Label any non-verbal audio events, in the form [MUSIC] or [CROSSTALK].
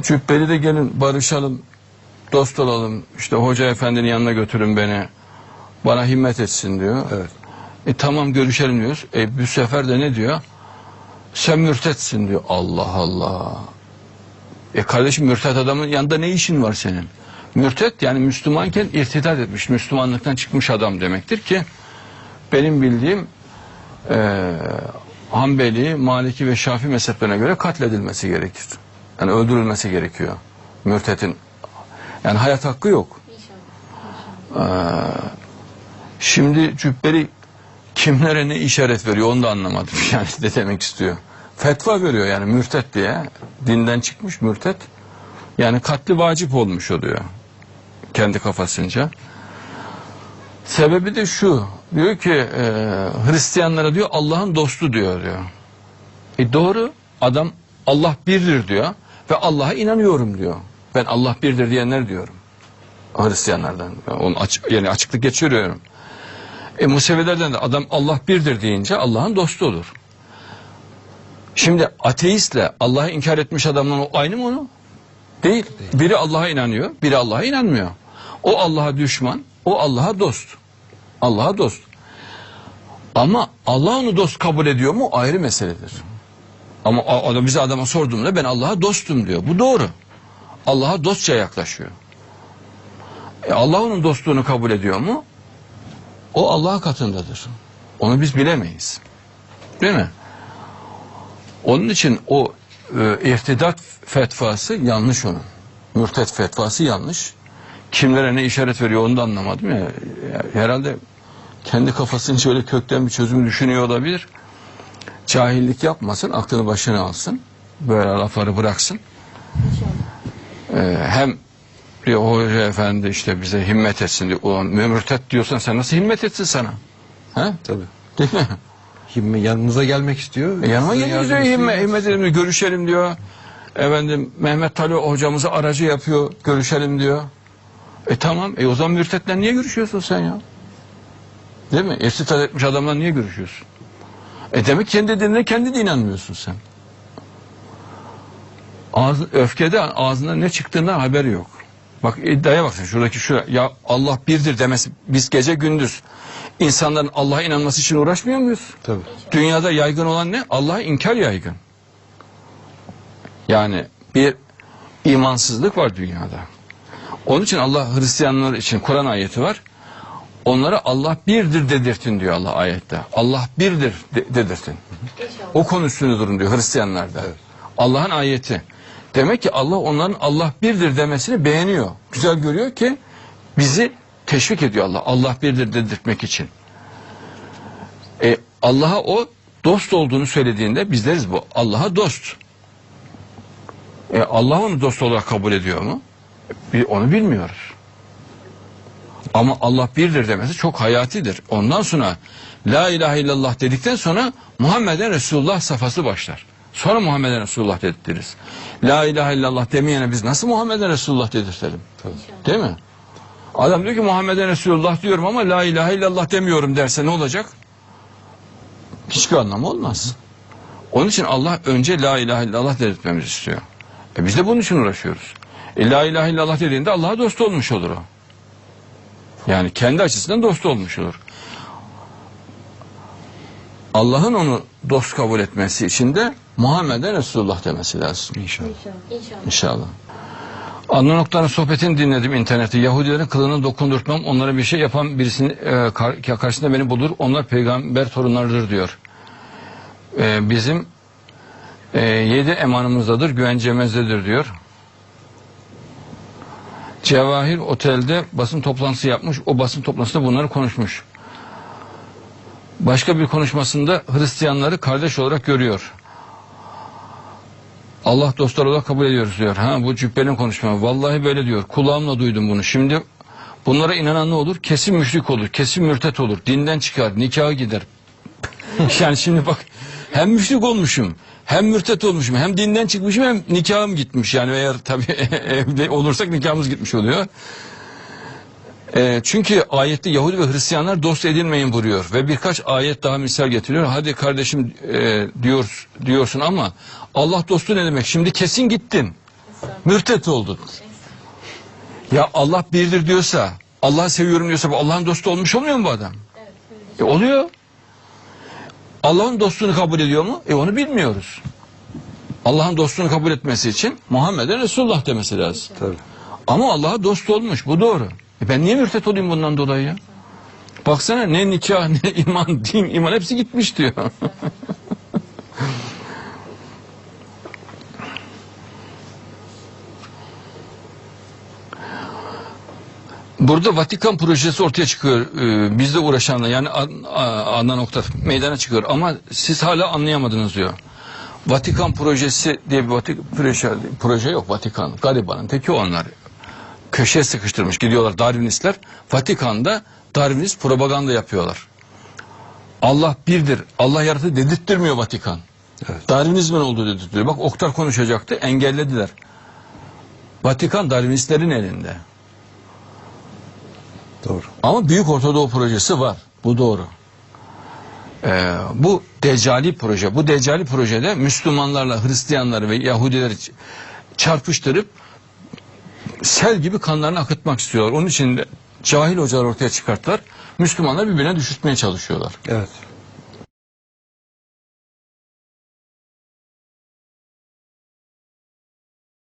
Cübbeli de gelin barışalım, dost olalım. İşte hoca efendinin yanına götürün beni. Bana himmet etsin diyor. Evet. E tamam görüşelim diyoruz. E bu sefer de ne diyor? Sen mürtetsin diyor. Allah Allah. E kardeşim mürtet adamın yanında ne işin var senin? Mürtet yani Müslümanken irtidat etmiş, Müslümanlıktan çıkmış adam demektir ki benim bildiğim e, Hanbeli, Maliki ve Şafi mezheplerine göre katledilmesi gerekir. Yani öldürülmesi gerekiyor. Mürtetin. Yani hayat hakkı yok. İnşallah. Şimdi Cübbeli kimlere ne işaret veriyor onu da anlamadım. [LAUGHS] Yani ne demek istiyor. Fetva veriyor yani mürtet diye. Dinden çıkmış mürtet. Yani katli vacip olmuş oluyor. Kendi kafasınca. Sebebi de şu. Diyor ki e, Hristiyanlara diyor Allah'ın dostu diyor diyor. E doğru. Adam Allah birdir diyor. Ve Allah'a inanıyorum diyor. Ben Allah birdir diyenler diyorum. Hristiyanlardan. Onu açık, yani açıklık geçiriyorum. E Musevilerden de adam Allah birdir deyince Allah'ın dostu olur. Şimdi ateistle Allah'ı inkar etmiş adamla aynı mı onu? Değil. Biri Allah'a inanıyor, biri Allah'a inanmıyor. O Allah'a düşman, o Allah'a dost. Allah'a dost. Ama Allah onu dost kabul ediyor mu ayrı meseledir. Ama adam bize adama sorduğumda ben Allah'a dostum diyor. Bu doğru. Allah'a dostça yaklaşıyor. E Allah onun dostluğunu kabul ediyor mu? O Allah katındadır. Onu biz bilemeyiz. Değil mi? Onun için o e, irtidat fetvası yanlış onun. Mürtet fetvası yanlış. Kimlere ne işaret veriyor onu da anlamadım ya. Ya Herhalde kendi kafasının şöyle kökten bir çözümü düşünüyor olabilir. Cahillik yapmasın, aklını başına alsın. Böyle lafları bıraksın. İnşallah. Ee, hem diyor hoca efendi işte bize himmet etsin diyor. Ulan mürtet diyorsan sen nasıl himmet etsin sana? Ha? Tabii. Değil mi? Himme yanınıza gelmek istiyor. E yanıma geliyor diyor yardım himmet, istiyor. himmet edelim diyor, görüşelim diyor. Efendim Mehmet Tali hocamızı aracı yapıyor, görüşelim diyor. E tamam, e o zaman mürtetle niye görüşüyorsun sen ya? Değil mi? İrtidat etmiş adamla niye görüşüyorsun? E demek kendi dinine kendi de inanmıyorsun sen. Ağız, öfkede ağzından ne çıktığından haberi yok. Bak iddiaya baksın şuradaki şu ya Allah birdir demesi biz gece gündüz insanların Allah'a inanması için uğraşmıyor muyuz? Tabii. Dünyada yaygın olan ne? Allah'a inkar yaygın. Yani bir imansızlık var dünyada. Onun için Allah Hristiyanlar için Kur'an ayeti var. Onlara Allah birdir dedirtin diyor Allah ayette. Allah birdir de- dedirtin. İnşallah. O konu üstünde durun diyor Hristiyanlarda. Allah'ın ayeti. Demek ki Allah onların Allah birdir demesini beğeniyor. Güzel görüyor ki bizi teşvik ediyor Allah. Allah birdir dedirtmek için. E, Allah'a o dost olduğunu söylediğinde biz deriz bu. Allah'a dost. E, Allah onu dost olarak kabul ediyor mu? Bir, onu bilmiyoruz. Ama Allah birdir demesi çok hayatidir. Ondan sonra La ilahe illallah dedikten sonra Muhammeden Resulullah safhası başlar. Sonra Muhammeden Resulullah dedirtiriz. La ilahe illallah demeyene biz nasıl Muhammeden Resulullah dedirtelim? Değil mi? Adam diyor ki Muhammeden Resulullah diyorum ama La ilahe illallah demiyorum derse ne olacak? Hiçbir anlamı olmaz. Onun için Allah önce La ilahe illallah dedirtmemizi istiyor. E biz de bunun için uğraşıyoruz. E La ilahe illallah dediğinde Allah'a dost olmuş olur o. Yani kendi açısından dost olmuş olur. Allah'ın onu dost kabul etmesi için de Muhammed'e Resulullah demesi lazım. İnşallah. İnşallah. İnşallah. Adnan Oktar'ın sohbetini dinledim internette. Yahudilerin kılını dokundurtmam, onlara bir şey yapan birisini e, kar- karşısında beni bulur. Onlar peygamber torunlarıdır diyor. E, bizim e, yedi emanımızdadır, güvencemizdedir diyor. Cevahir Otel'de basın toplantısı yapmış. O basın toplantısında bunları konuşmuş. Başka bir konuşmasında Hristiyanları kardeş olarak görüyor. Allah dostlar olarak kabul ediyoruz diyor. Ha bu cübbenin konuşma. Vallahi böyle diyor. Kulağımla duydum bunu. Şimdi bunlara inanan ne olur? Kesin müşrik olur. Kesin mürtet olur. Dinden çıkar. Nikaha gider. [LAUGHS] yani şimdi bak hem müşrik olmuşum. Hem mürtet olmuşum. Hem dinden çıkmışım hem nikahım gitmiş. Yani eğer tabii [LAUGHS] evde olursak nikahımız gitmiş oluyor. E, çünkü ayette Yahudi ve Hristiyanlar dost edinmeyin buyuruyor ve birkaç ayet daha misal getiriyor. Hadi kardeşim e, diyor diyorsun ama Allah dostu ne demek? Şimdi kesin gittin. Mürtet oldun. Ya Allah birdir diyorsa, Allah'ı seviyorum diyorsa bu Allah'ın dostu olmuş olmuyor mu bu adam? Evet. E oluyor. Allah'ın dostluğunu kabul ediyor mu? E onu bilmiyoruz. Allah'ın dostluğunu kabul etmesi için Muhammed'e Resulullah demesi lazım. Tabii. Ama Allah'a dost olmuş. Bu doğru. E ben niye mürtet olayım bundan dolayı ya? Baksana ne nikah, ne [LAUGHS] iman, din, iman hepsi gitmiş diyor. [LAUGHS] Burada Vatikan projesi ortaya çıkıyor. Ee, bizle uğraşanlar yani Ad- A- Adnan Oktar meydana çıkıyor. Ama siz hala anlayamadınız diyor. Vatikan projesi diye bir Vatik proje, proje yok Vatikan. Garibanın teki onlar. Köşeye sıkıştırmış gidiyorlar Darwinistler. Vatikan'da Darwinist propaganda yapıyorlar. Allah birdir. Allah yarattı dedirttirmiyor Vatikan. Evet. Darwinizmin olduğu dedirtiyor. Bak Oktar konuşacaktı engellediler. Vatikan Darwinistlerin elinde. Doğru. Ama Büyük Ortadoğu projesi var. Bu doğru. Ee, bu Deccali proje. Bu Deccali projede Müslümanlarla Hristiyanları ve Yahudileri çarpıştırıp sel gibi kanlarını akıtmak istiyorlar. Onun için de cahil hocalar ortaya çıkarttılar. Müslümanlar birbirine düşürtmeye çalışıyorlar. Evet.